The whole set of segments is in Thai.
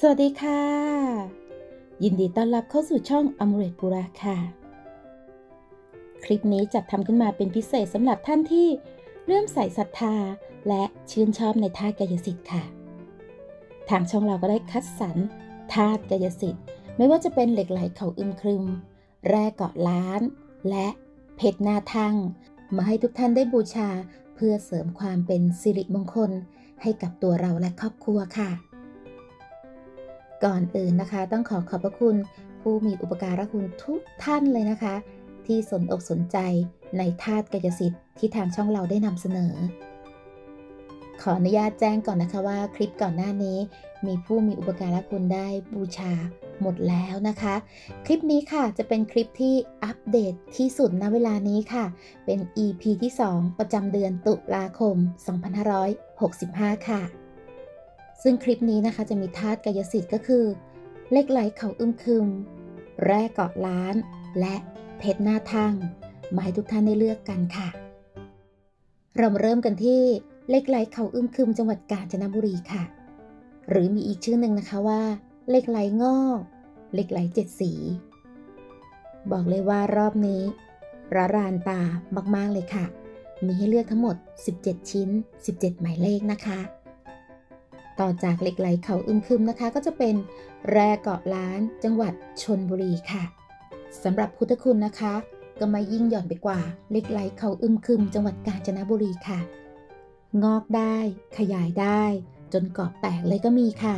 สวัสดีค่ะ ยินดีต้อนรับเข้าสู่ช่องอมเรตบุราค่ะ คลิปนี้จัดทำขึ้นมาเป็นพิเศษสำหรับท่านที่เริ่มใส่ศรัทธาและชื่นชอบในธาตุกายสิทธิ์ค่ะ ทางช่องเราก็ได้คัดสรรธาตุกายสิทธิ์ ไม่ว่าจะเป็นเหล็กไหลเขาอึมครึม แร่เกาะล้าน และเพชรนาทั่งมาให้ทุกท่านได้บูชาเพื่อเสริมความเป็นสิริมงคลให้กับตัวเราและครอบครัวค่ะ ก่อนอื่นนะคะ ต้องขอขอบพระคุณผู้มีอุปการะคุณทุกท่านเลยนะคะ ที่สนอกสนใจในธาตุกายสิทธิ์ที่ทางช่องเราได้นำเสนอ ขออนุญาตแจ้งก่อนนะคะว่าคลิปก่อนหน้านี้ มีผู้มีอุปการะคุณได้บูชาหมดแล้วนะคะ คลิปนี้ค่ะจะเป็นคลิปที่อัปเดตที่สุดณเวลานี้ค่ะ เป็น EP ที่ 2 ประจำเดือนตุลาคม 2565 ค่ะ ซึ่งคลิปนี้นะคะจะมีธาตุกายสิทธิ์ก็คือ เล็กไหลเขาอึมครึม แร่เกาะล้าน และเพชรหน้าทั่งมาให้ทุกท่านได้เลือกกันค่ะ เรามาเริ่มกันที่เล็กไหลเขาอึมครึมจังหวัดกาญจนบุรีค่ะ หรือมีอีกชื่อหนึ่งนะคะว่า เล็กไหลงอกเล็กไหลเจ็ดสี บอกเลยว่ารอบนี้ระรานตามาก ๆ เลยค่ะ มีให้เลือกทั้งหมด 17 ชิ้น 17 หมายเลขนะคะ ต่อจากเหล็กไหลเขาอึมครึมนะคะ ก็จะเป็นแร่เกาะล้านจังหวัดชนบุรีค่ะสำหรับพุทธคุณนะคะ ก็ไม่ยิ่งหย่อนไปกว่าเหล็กไหลเขาอึมครึม จังหวัดกาญจนบุรีค่ะ งอกได้ขยายได้ จนเกาะแตกเลยก็มีค่ะ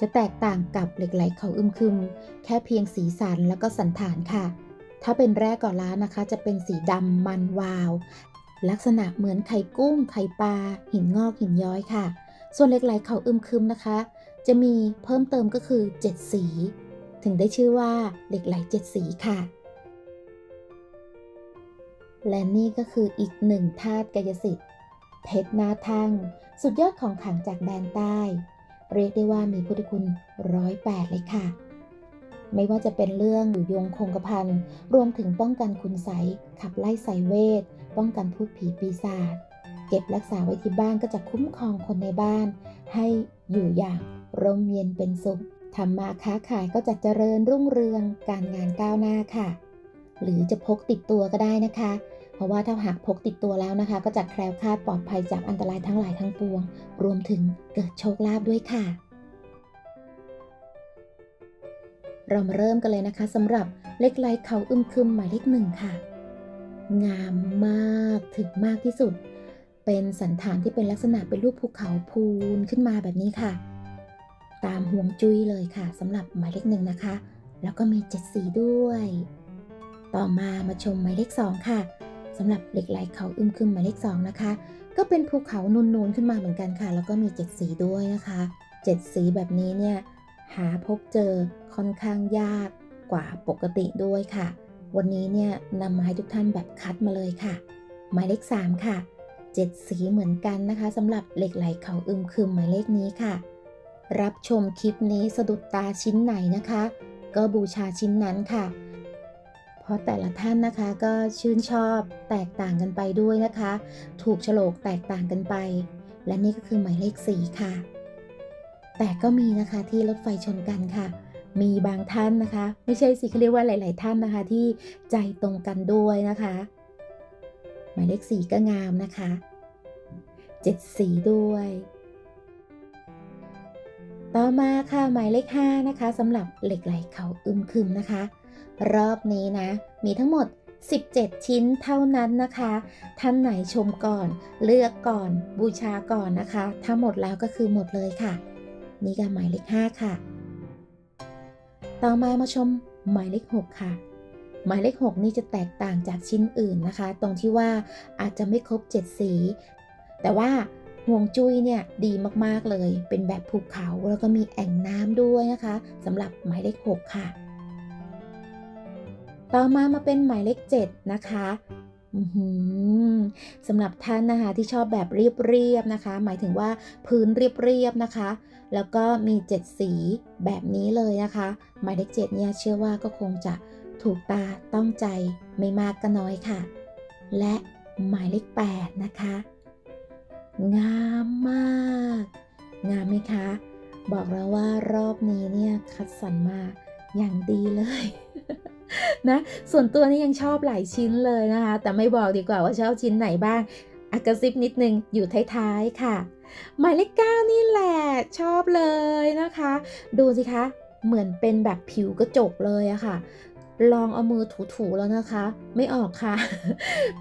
จะแตกต่างกับเหล็กไหลเขาอึมครึม แค่เพียงสีสันแล้วก็สันฐานค่ะ ถ้าเป็นแร่ก่อล้านนะคะ จะเป็นสีดำมันวาว ลักษณะเหมือนไข่กุ้งไข่ปลาหินงอกหินย้อยค่ะ ส่วนเหล็กไหลเขาอึมครึมนะคะ จะมีเพิ่มเติมก็คือ 7 สี ถึงได้ชื่อว่าเหล็กไหลเจ็ดสีค่ะ และนี่ก็คืออีกหนึ่งธาตุกายสิทธิ์ เพชรนาทั่งสุดยอดของขังจากแดนใต้ เรียกได้ว่ามีพุทธคุณร้อยแปดเลยค่ะ ไม่ว่าจะเป็นเรื่องอยู่ยงคงกระพันรวมถึงป้องกันคุณใสขับไล่ไสยเวท ป้องกันพูดผีปีศาจ เก็บรักษาไว้ที่บ้านก็จะคุ้มครองคนในบ้าน ให้อยู่อย่างร่มเย็นเป็นสุขทำมาค้าขายก็จะเจริญรุ่งเรืองการงานก้าวหน้าค่ะ หรือจะพกติดตัวก็ได้นะคะ เพราะว่าถ้าหากพกติดตัวแล้วนะคะ ก็จะแคล้วคลาดปลอดภัยจากอันตรายทั้งหลายทั้งปวง รวมถึงเกิดโชคลาภด้วยค่ะ เรามาเริ่มกันเลยนะคะสำหรับเล็กไลเขาอึมครึมหมายเลขหนึ่งค่ะ งามมากถึงมากที่สุด เป็นสันฐานที่เป็นลักษณะเป็นรูปภูเขาพูนขึ้นมาแบบนี้ค่ะ ตามห่วงจุ้ยเลยค่ะสำหรับหมายเลขหนึ่งนะคะ แล้วก็มีเจ็ดสีด้วย ต่อมามาชมหมายเลขสองค่ะสำหรับเหล็กไหลเขาอึมครึมหมายเลขสองนะคะ ก็เป็นภูเขานูนๆขึ้นมาเหมือนกันค่ะ แล้วก็มีเจ็ดสีด้วยนะคะเจ็ดสีแบบนี้เนี่ยหาพบเจอค่อนข้างยากกว่าปกติด้วยค่ะ วันนี้เนี่ยนำมาให้ทุกท่านแบบคัดมาเลยค่ะ หมายเลข3ค่ะ เจ็ดสีเหมือนกันนะคะสำหรับเหล็กไหลเขาอึมครึมหมายเลขนี้ค่ะ รับชมคลิปนี้สะดุดตาชิ้นไหนนะคะ ก็บูชาชิ้นนั้นค่ะ เพราะแต่ละท่านนะคะก็ชื่นชอบแตกต่างกันไปด้วยนะคะ ถูกโฉลกแตกต่างกันไป และนี่ก็คือหมายเลขสีค่ะ แต่ก็มีนะคะที่รถไฟชนกันค่ะมีบางท่านนะคะ ไม่ใช่สิเขาเรียกว่าหลาย ๆ ท่านนะคะที่ใจตรงกันด้วยนะคะ หมายเลขสี่ก็งามนะคะเจ็ดสีด้วย ต่อมาค่ะหมายเลข5นะคะสำหรับเหล็กไหลเขาอึมครึมนะคะ รอบนี้นะ มีทั้งหมด 17 ชิ้นเท่านั้นนะคะ ท่านไหนชมก่อน เลือกก่อน บูชาก่อนนะคะ ถ้าหมดแล้วก็คือหมดเลยค่ะ นี่ก็หมายเลข 5 ค่ะ ต่อมามาชมหมายเลข 6 ค่ะ หมายเลข 6 นี่จะแตกต่างจากชิ้นอื่นนะคะ ตรงที่ว่าอาจจะไม่ครบ 7 สี แต่ว่าห่วงจุ้ยเนี่ยดีมากๆเลย เป็นแบบภูเขาแล้วก็มีแอ่งน้ำด้วยนะคะสำหรับหมายเลข 6 ค่ะ ต่อมามาเป็นหมายเลข 7 นะคะสำหรับท่านนะคะที่ชอบแบบเรียบๆนะคะ หมายถึงว่าพื้นเรียบๆนะคะ แล้วก็มี 7 สีแบบนี้เลยนะคะ หมายเลข7เนี่ยเชื่อว่าก็คงจะ ถูกตาต้องใจไม่มากก็น้อยค่ะ และหมายเลข8นะคะ งามมาก งามไหมคะ บอกแล้วว่ารอบนี้เนี่ยคัดสรรมาอย่างดีเลยนะส่วนตัวนี่ยังชอบหลายชิ้นเลยนะคะ แต่ไม่บอกดีกว่าว่าชอบชิ้นไหนบ้างอากระซิบนิดนึงอยู่ท้ายๆค่ะ หมายเลขเก้านี่แหละชอบเลยนะคะ ดูสิคะ เหมือนเป็นแบบผิวกระจกเลยอะค่ะ ลองเอามือถูๆแล้วนะคะ ไม่ออกค่ะ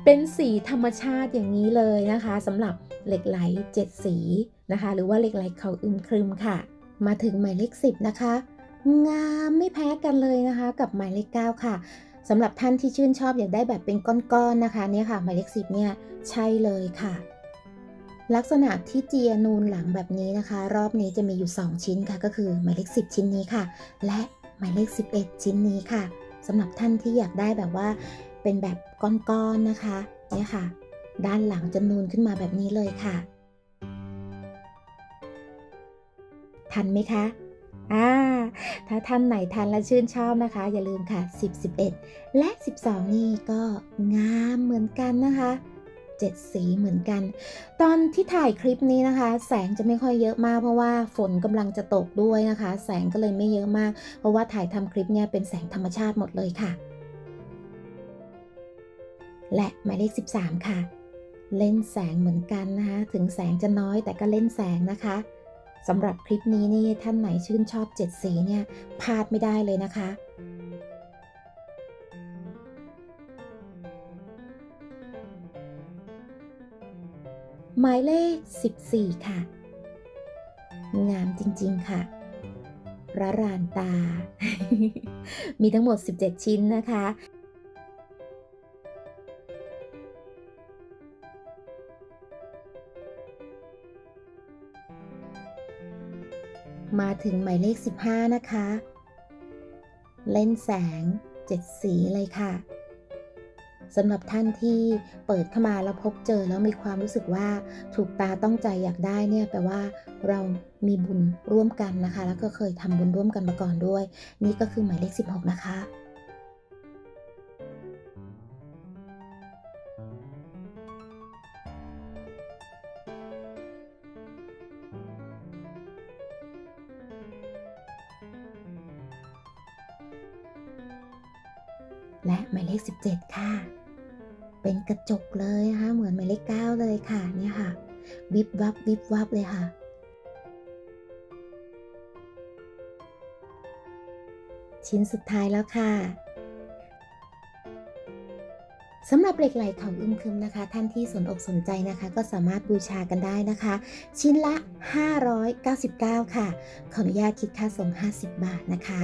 เป็นสีธรรมชาติอย่างนี้เลยนะคะสำหรับเหล็กไหลเจ็ดสีนะคะ หรือว่าเหล็กไหลเขาอึมครึมค่ะ มาถึงหมายเลขสิบนะคะ งามไม่แพ้กันเลยนะคะ กับหมายเลขเก้าค่ะสำหรับท่านที่ชื่นชอบอยากได้แบบเป็นก้อนๆนะคะเนี่ยค่ะหมายเลขสิบเนี่ยใช่เลยค่ะ ลักษณะที่เจียนูนหลังแบบนี้นะคะ รอบนี้จะมีอยู่ 2 ชิ้นค่ะ ก็คือหมายเลข10 ชิ้นนี้ค่ะ และหมายเลข 11 ชิ้นนี้ค่ะ สำหรับท่านที่อยากได้แบบว่าเป็นแบบก้อนๆนะคะเนี่ยค่ะ ด้านหลังจะนูนขึ้นมาแบบนี้เลยค่ะ ทันไหมคะอ่าถ้าท่านไหนทันและชื่นชอบนะคะ อย่าลืมค่ะ 10 11 และ 12 นี่ก็งามเหมือนกันนะคะ 7 สีเหมือนกัน ตอนที่ถ่ายคลิปนี้นะคะ แสงจะไม่ค่อยเยอะมาก เพราะว่าฝนกำลังจะตกด้วยนะคะ แสงก็เลยไม่เยอะมาก เพราะว่าถ่ายทำคลิปเนี่ยเป็นแสงธรรมชาติหมดเลยค่ะ และหมายเลข 13 ค่ะ เล่นแสงเหมือนกันนะคะ ถึงแสงจะน้อยแต่ก็เล่นแสงนะคะสำหรับคลิปนี้นี่ท่านไหนชื่นชอบ 7 สีเนี่ยพลาดไม่ได้เลยนะคะ หมายเลข 14 ค่ะ งามจริงๆค่ะระรานตา มีทั้งหมด 17 ชิ้นนะคะ มาถึงหมายเลข 15 นะคะ เล่นแสง 7 สีเลยค่ะ สำหรับท่านที่เปิดเข้ามาแล้วพบเจอแล้วมีความรู้สึกว่าถูกตาต้องใจอยากได้เนี่ยแปลว่าเรามีบุญร่วมกันนะคะ แล้วก็เคยทำบุญร่วมกันมาก่อนด้วย นี่ก็คือหมายเลข 16 นะคะและหมายเลข 17 ค่ะ เป็นกระจกเลยนะคะเหมือนหมายเลข9เลยค่ะเนี่ยค่ะวิบวับวิบวับเลยค่ะ ชิ้นสุดท้ายแล้วค่ะสำหรับเหล็กไหลเขาอึมครึมนะคะ ท่านที่สนอกสนใจนะคะ ก็สามารถบูชากันได้นะคะ ชิ้นละ 599 ค่ะ ขออนุญาตคิดค่าส่ง 50 บาทนะคะ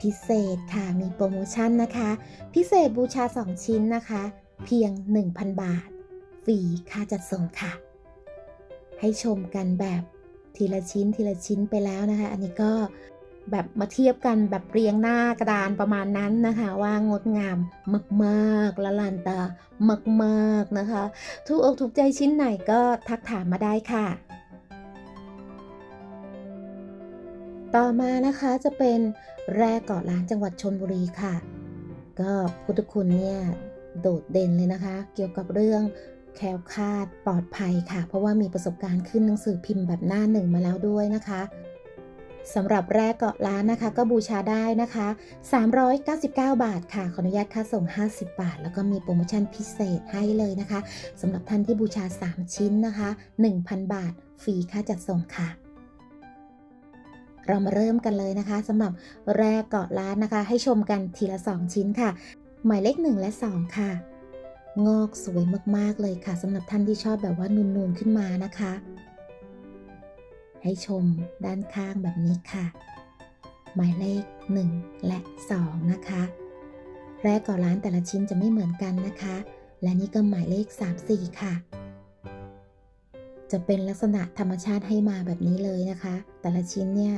พิเศษค่ะมีโปรโมชั่นนะคะ พิเศษบูชา 2 ชิ้นนะคะเพียง 1,000 บาท ฟรีค่าจัดส่งค่ะ ให้ชมกันแบบทีละชิ้นทีละชิ้นไปแล้วนะคะ อันนี้ก็แบบมาเทียบกันแบบเรียงหน้ากระดานประมาณนั้นนะคะ ว่างดงามมากๆละลานตามากๆนะคะ ถูกอกถูกใจชิ้นไหนก็ทักถามมาได้ค่ะ ต่อมานะคะจะเป็นแร่เกาะล้านจังหวัดชนบุรีค่ะ ก็พุทธคุณเนี่ย โดดเด่นเลยนะคะ เกี่ยวกับเรื่องแคล้วคลาดปลอดภัยค่ะ เพราะว่ามีประสบการณ์ขึ้นหนังสือพิมพ์แบบหน้าหนึ่งมาแล้วด้วยนะคะสำหรับแร่เกาะล้านนะคะ ก็บูชาได้นะคะ 399 บาทค่ะ ขออนุญาตค่าส่ง 50 บาท แล้วก็มีโปรโมชั่นพิเศษให้เลยนะคะสำหรับท่านที่บูชา 3 ชิ้นนะคะ 1,000 บาท ฟรีค่าจัดส่งค่ะ เรามาเริ่มกันเลยนะคะสำหรับแร่เกาะล้านนะคะ ให้ชมกันทีละ 2 ชิ้นค่ะ หมายเลข 1 และ 2 ค่ะ งอกสวยมากๆเลยค่ะสำหรับท่านที่ชอบแบบว่านูนๆขึ้นมานะคะ ให้ชมด้านข้างแบบนี้ค่ะ หมายเลข 1 และ 2 นะคะ แรกก่อร้านแต่ละชิ้นจะไม่เหมือนกันนะคะ และนี่ก็หมายเลข 3 4 ค่ะจะเป็นลักษณะธรรมชาติให้มาแบบนี้เลยนะคะ แต่ละชิ้นเนี่ย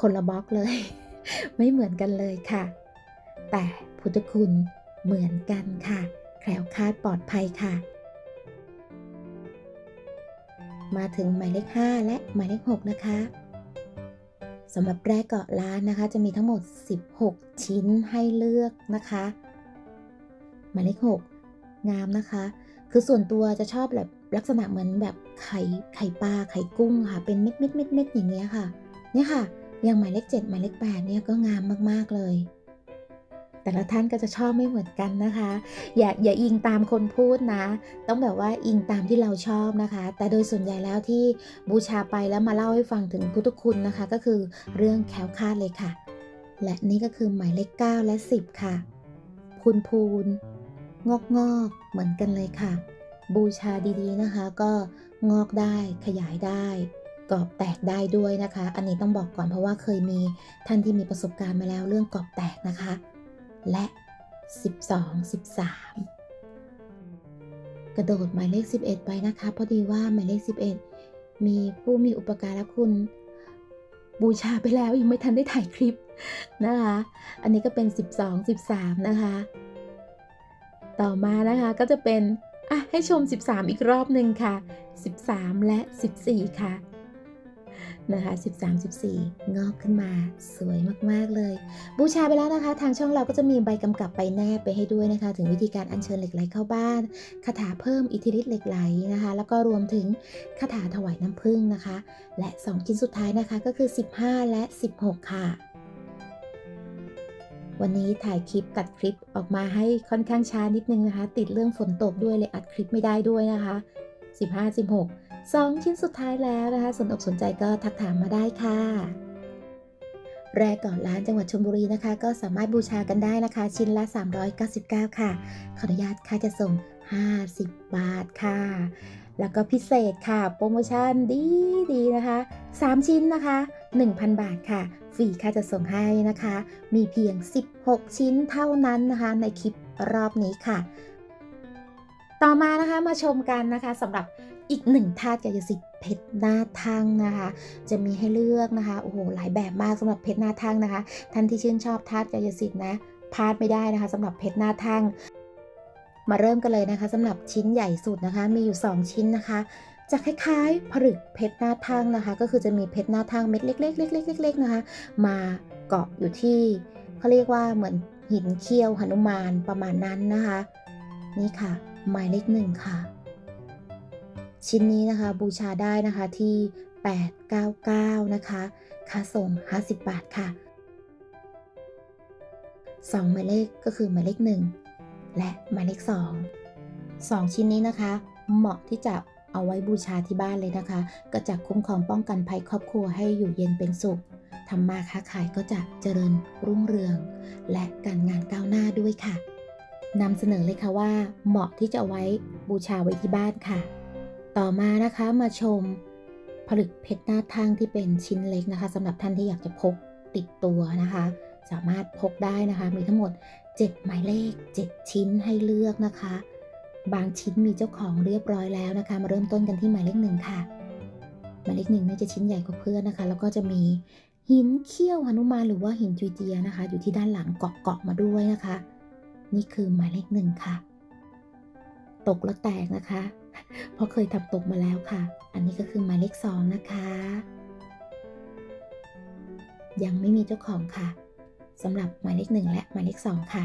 คนละบล็อกเลย ไม่เหมือนกันเลยค่ะ แต่พุทธคุณ เหมือนกันค่ะ แคล้วคลาดปลอดภัยค่ะ มาถึงหมายเลข 5 และหมายเลข 6 นะคะสำหรับแรกเกาะล้านนะคะ จะมีทั้งหมด 16 ชิ้นให้เลือกนะคะ หมายเลข 6 งามนะคะ คือส่วนตัวจะชอบแบบลักษณะเหมือนแบบไข่ไข่ปลาไข่กุ้งค่ะ เป็นเม็ดเม็ดเม็ดเม็ดอย่างเงี้ยค่ะ เนี่ยค่ะ อย่างหมายเลข 7 หมายเลข 8 เนี่ยก็งามมากๆเลย แต่ละท่านก็จะชอบไม่เหมือนกันนะคะ อย่าอย่าอิงตามคนพูดนะ ต้องแบบว่าอิงตามที่เราชอบนะคะ แต่โดยส่วนใหญ่แล้วที่บูชาไปแล้วมาเล่าให้ฟังถึงพุทธคุณนะคะ ก็คือเรื่องแคล้วคลาดเลยค่ะ และนี่ก็คือหมายเลข9และ 10 ค่ะ พูนพูนงอกงอกๆเหมือนกันเลยค่ะ บูชาดีๆนะคะ ก็งอกได้ขยายได้กรอบแตกได้ด้วยนะคะ อันนี้ต้องบอกก่อนเพราะว่าเคยมีท่านที่มีประสบการณ์มาแล้วเรื่องกรอบแตกนะคะ และ 12 13 กระโดดหมายเลข 11 ไปนะคะพอดีว่าหมายเลข 11 มีผู้มีอุปการะคุณ บูชาไปแล้วยังไม่ทันได้ถ่ายคลิปนะคะ อันนี้ก็เป็น 12 13 นะคะ ต่อมานะคะก็จะเป็นอะให้ชม 13 อีกรอบหนึ่งค่ะ 13 และ 14 ค่ะ นะคะ 13 14 งอกขึ้นมาสวยมากๆเลย บูชาไปแล้วนะคะ ทางช่องเราก็จะมีใบกำกับไปแนบไปให้ด้วยนะคะ ถึงวิธีการอัญเชิญเหล็กไหลเข้าบ้านคาถาเพิ่มอิทธิฤทธิ์เหล็กไหลนะคะ แล้วก็รวมถึงคาถาถวายน้ำผึ้งนะคะ และ 2 ชิ้นสุดท้ายนะคะก็คือ 15 และ 16 ค่ะวันนี้ถ่ายคลิปตัดคลิปออกมาให้ค่อนข้างช้านิดนึงนะคะ ติดเรื่องฝนตกด้วยเลยอัดคลิปไม่ได้ด้วยนะคะ 15 16 2 ชิ้นสุดท้ายแล้วนะคะ สนอกสนใจก็ทักถามมาได้ค่ะ แรกก่อนร้านจังหวัดชลบุรีนะคะ ก็สามารถบูชากันได้นะคะ ชิ้นละ 399 ค่ะ ขออนุญาตค่าจะส่ง 50 บาทค่ะ แล้วก็พิเศษค่ะ โปรโมชั่นดีดีๆนะคะ 3 ชิ้นนะคะ 1,000 บาทค่ะฟรีค่าจะส่งให้นะคะ มีเพียง 16 ชิ้นเท่านั้นนะคะ ในคลิปรอบนี้ค่ะ ต่อมานะคะมาชมกันนะคะสำหรับ อีกหนึ่งธาตุกายสิทธิ์เพชรหน้าทั่งนะคะ จะมีให้เลือกนะคะโอ้โหหลายแบบมากสำหรับเพชรหน้าทั่งนะคะ ท่านที่ชื่นชอบธาตุกายสิทธิ์นะพลาดไม่ได้นะคะสำหรับเพชรหน้าทั่งมาเริ่มกันเลยนะคะสำหรับชิ้นใหญ่สุดนะคะ มีอยู่ 2 ชิ้นนะคะจะคล้ายๆผลึกเพชรหน้าทั่งนะคะ ก็คือจะมีเพชรหน้าทั่งเม็ดเล็กๆเล็กๆๆนะคะ มาเกาะอยู่ที่เขาเรียกว่าเหมือนหินเขี้ยวหนุมานประมาณนั้นนะคะ นี่ค่ะ หมายเลขหนึ่งค่ะ ชิ้นนี้นะคะบูชาได้นะคะที่ 899 นะคะ ค่าส่ง 50 บาทค่ะ 2 หมายเลขก็คือหมายเลข 1 และหมายเลข 2 2 ชิ้นนี้นะคะ เหมาะที่จะเอาไว้บูชาที่บ้านเลยนะคะ ก็จะคุ้มครองป้องกันภัยครอบครัวให้อยู่เย็นเป็นสุขทำมาค้าขายก็จะเจริญรุ่งเรือง และการงานก้าวหน้าด้วยค่ะนำเสนอเลยค่ะว่า เหมาะที่จะเอาไว้บูชาไว้ที่บ้านค่ะ ต่อมานะคะมาชมผลึกเพชรหน้าทั่งที่เป็นชิ้นเล็กนะคะสำหรับท่านที่อยากจะพกติดตัวนะคะ สามารถพกได้นะคะ มีทั้งหมด 7 หมายเลข 7 ชิ้นให้เลือกนะคะ บางชิ้นมีเจ้าของเรียบร้อยแล้วนะคะ มาเริ่มต้นกันที่หมายเลขหนึ่งค่ะ หมายเลขหนึ่งนี่ยจะชิ้นใหญ่กว่าเพื่อนนะคะ แล้วก็จะมีหินเขี้ยวหนุมานหรือว่าหินจุยเจียนะคะ อยู่ที่ด้านหลังเกาะเกาะๆมาด้วยนะคะ นี่คือหมายเลขหนึ่งค่ะ ตกแล้วแตกนะคะ เพราะเคยทำตกมาแล้วค่ะ อันนี้ก็คือหมายเลขสองนะคะ ยังไม่มีเจ้าของค่ะสำหรับหมายเลขหนึ่งและหมายเลขสองค่ะ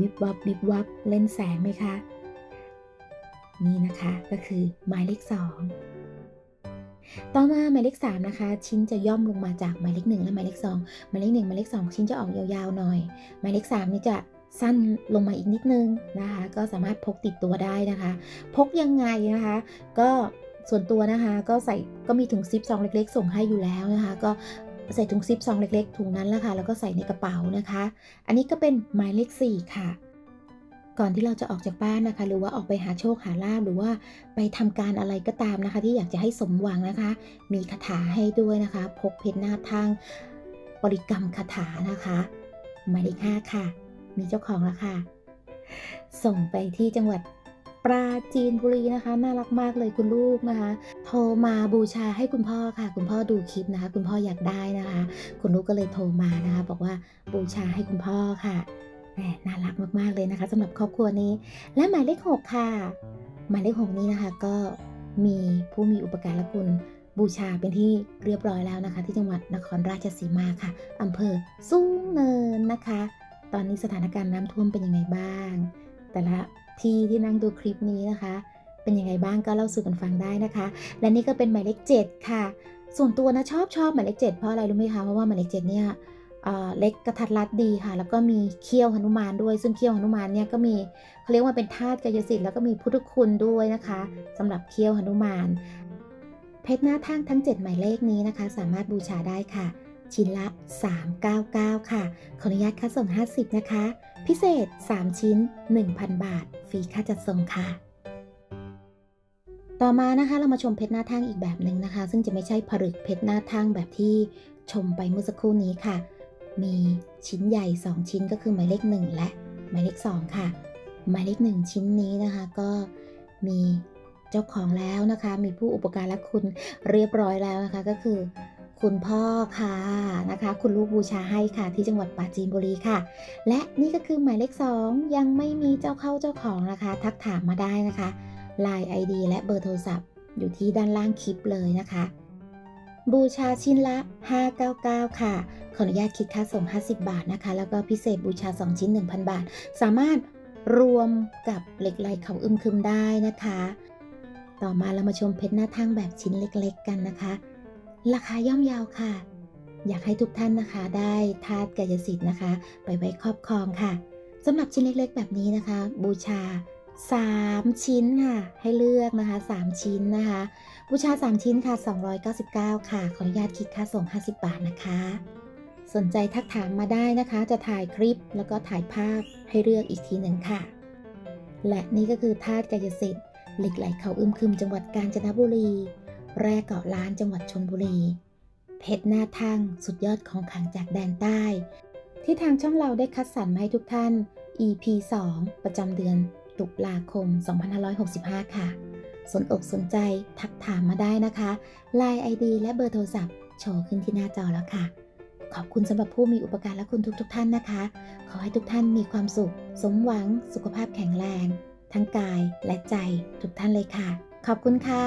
วิบวับวิบวับเล่นแสงไหมคะ นี่นะคะก็คือหมายเลขสองต่อมาหมายเลขสามนะคะ ชิ้นจะย่อมลงมาจากหมายเลขหนึ่งและหมายเลขสองหมายเลขหนึ่งหมายเลขสองชิ้นจะออกยาวๆหน่อย หมายเลขสามนี่จะ สั้นลงมาอีกนิดนึงนะคะ ก็สามารถพกติดตัวได้นะคะ พกยังไงนะคะ ก็ส่วนตัวนะคะก็ใส่ก็มีถุงซิปซองเล็ก ๆ ส่งให้อยู่แล้วนะคะ ก็ใส่ถุงซิปซองเล็ก ๆ ถุงนั้นแหละค่ะแล้วก็ใส่ในกระเป๋านะคะ อันนี้ก็เป็นหมายเลข4ค่ะ ก่อนที่เราจะออกจากบ้านนะคะ หรือว่าออกไปหาโชคหาลาบหรือว่าไปทำการอะไรก็ตามนะคะ ที่อยากจะให้สมหวังนะคะ มีคาถาให้ด้วยนะคะ พกเพชรหน้าทางบริกรรมคาถานะคะหมายเลข5ค่ะ มีเจ้าของแล้วค่ะ ส่งไปที่จังหวัดปราจีนบุรีนะคะ น่ารักมากเลยคุณลูกนะคะ โทรมาบูชาให้คุณพ่อค่ะ คุณพ่อดูคลิปนะคะ คุณพ่ออยากได้นะคะ คุณลูกก็เลยโทรมานะคะ บอกว่าบูชาให้คุณพ่อค่ะแหมน่ารักมากๆเลยนะคะสำหรับครอบครัวนี้ และหมายเลขหกค่ะ หมายเลขหกนี้นะคะก็มีผู้มีอุปการะคุณบูชาเป็นที่เรียบร้อยแล้วนะคะ ที่จังหวัดนครราชสีมาค่ะอำเภอสูงเนินนะคะ ตอนนี้สถานการณ์น้ำท่วมเป็นยังไงบ้าง แต่ละที่ที่นั่งดูคลิปนี้นะคะ เป็นยังไงบ้างก็เล่าสู่กันฟังได้นะคะ และนี่ก็เป็นหมายเลข7ค่ะ ส่วนตัวนะชอบชอบหมายเลขเจ็ดเพราะอะไรรู้ไหมคะเพราะว่าหมายเลขเจ็ดเนี่ยเล็กกระทัดรัดดีค่ะ แล้วก็มีเขี้ยวหนุมานด้วย ซึ่งเขี้ยวหนุมานเนี่ยก็มีเขาเรียกว่าเป็นธาตุกายสิทธิ์แล้วก็มีพุทธคุณด้วยนะคะสำหรับเขี้ยวหนุมาน เพชรหน้าทั่งทั้ง 7 หมายเลขนี้นะคะ สามารถบูชาได้ค่ะ ชิ้นละ 399 ค่ะ ขออนุญาตค่าส่ง 50 นะคะ พิเศษ 3 ชิ้น 1,000 บาท ฟรีค่าจัดส่งค่ะ ต่อมานะคะเรามาชมเพชรหน้าทั่งอีกแบบหนึ่งนะคะ ซึ่งจะไม่ใช่ผลึกเพชรหน้าทั่งแบบที่ชมไปเมื่อสักครู่นี้ค่ะ มีชิ้นใหญ่ 2 ชิ้นก็คือหมายเลข 1 และหมายเลข 2 ค่ะ หมายเลข 1 ชิ้นนี้นะคะก็มีเจ้าของแล้วนะคะ มีผู้อุปการะคุณเรียบร้อยแล้วนะคะก็คือ คุณพ่อค่ะนะคะ คุณลูกบูชาให้ค่ะที่จังหวัดปราจีนบุรีค่ะ และนี่ก็คือหมายเลข 2 ยังไม่มีเจ้าเข้าเจ้าของนะคะ ทักถามมาได้นะคะ Line ID และเบอร์โทรศัพท์ อยู่ที่ด้านล่างคลิปเลยนะคะ บูชาชิ้นละ 599 ค่ะ ขออนุญาตคิดค่าส่ง 50 บาทนะคะ แล้วก็พิเศษบูชา 2 ชิ้น 1,000 บาท สามารถรวมกับเหล็กไหลเขาอึมคึมได้นะคะ ต่อมาเรามาชมเพชรหน้าทั่งแบบชิ้นเล็ก ๆ กันนะคะ ราคาย่อมเยาวค่ะ อยากให้ทุกท่านนะคะ ได้ธาตุกายสิทธิ์นะคะ ไปไว้ครอบครองค่ะสำหรับชิ้นเล็กๆ แบบนี้นะคะ บูชา 3 ชิ้นค่ะ ให้เลือกนะคะ 3 ชิ้นนะคะ บูชา 3 ชิ้นค่ะ 299 ค่ะ ขออนุญาตคิดค่าส่ง 50 บาทนะคะ สนใจทักถามมาได้นะคะ จะถ่ายคลิปแล้วก็ถ่ายภาพให้เลือกอีกทีหนึ่งค่ะ และนี่ก็คือธาตุกายสิทธิ์เหล็กไหลเขาอึมครึมจังหวัดกาญจนบุรี แร่เกาะล้านจังหวัดชนบุรี เพชรหน้าทั่งสุดยอดของขังจากแดนใต้ ที่ทางช่องเราได้คัดสรรมาให้ทุกท่าน EP 2 ประจำเดือนตุลาคม 2565 ค่ะ สนอกสนใจทักถามมาได้นะคะ Line ID และเบอร์โทรศัพท์โชว์ขึ้นที่หน้าจอแล้วค่ะ ขอบคุณสำหรับผู้มีอุปการและคุณทุกๆทท่านนะคะ ขอให้ทุกท่านมีความสุข สมหวัง สุขภาพแข็งแรง ทั้งกายและใจทุกท่านเลยค่ะ ขอบคุณค่ะ